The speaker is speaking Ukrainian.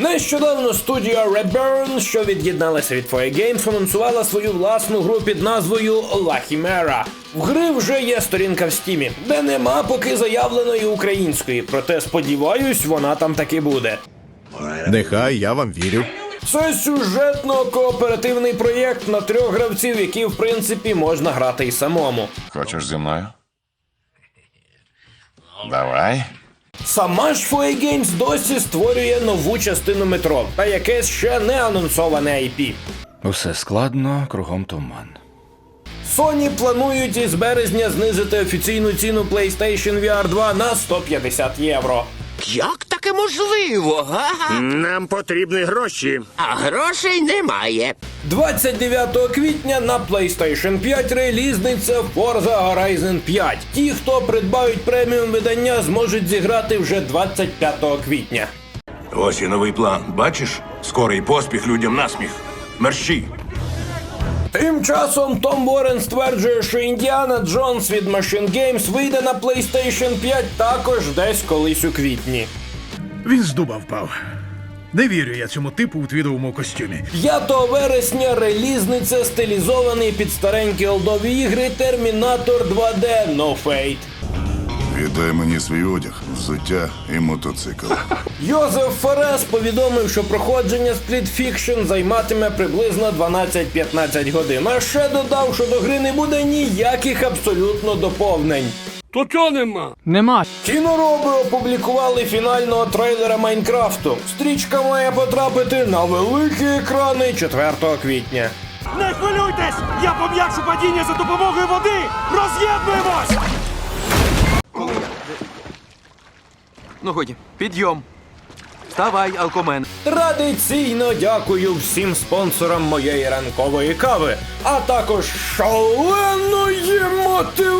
Нещодавно студія Redburn, що від'єдналася від 4 Games, анонсувала свою власну гру під назвою La Chimera. В гри вже є сторінка в стімі, де нема поки заявленої української, проте сподіваюсь, вона там таки буде. Нехай я вам вірю. Це сюжетно-кооперативний проєкт на трьох гравців, які в принципі можна грати і самому. Хочеш зі мною? Давай. Сама ж 4 Games досі створює нову частину метро та якесь ще не анонсоване IP. Усе складно, кругом туман. Sony планують із березня знизити офіційну ціну PlayStation VR 2 на 150 євро. Як таке можливо, га? Нам потрібні гроші. А грошей немає. 29 квітня на PlayStation 5 релізниця Forza Horizon 5. Ті, хто придбають преміум видання, зможуть зіграти вже 25 квітня. Ось і новий план. Бачиш? Скорий поспіх людям насміх. Мерщій. Тим часом Том Уоррен стверджує, що Індіана Джонс від Machine Games вийде на PlayStation 5 також десь колись у квітні. Він з дуба впав. Не вірю я цьому типу у твідовому костюмі. 5 вересня релізниця стилізований під старенькі олдові ігри Термінатор 2D No Fate. Віддай мені свій одяг, взуття і мотоцикл. Йозеф Ферес повідомив, що проходження Split Fiction займатиме приблизно 12-15 годин. А ще додав, що до гри не буде ніяких абсолютно доповнень. То чого нема? Нема. Кінороби опублікували фінального трейлера Майнкрафту. Стрічка має потрапити на великі екрани 4 квітня. Не хвилюйтесь! Я пом'якшу падіння за допомогою води! Роз'єднуємось! Ну годі, підйом. Вставай, алкомен. Традиційно дякую всім спонсорам моєї ранкової кави, а також шаленої мотивації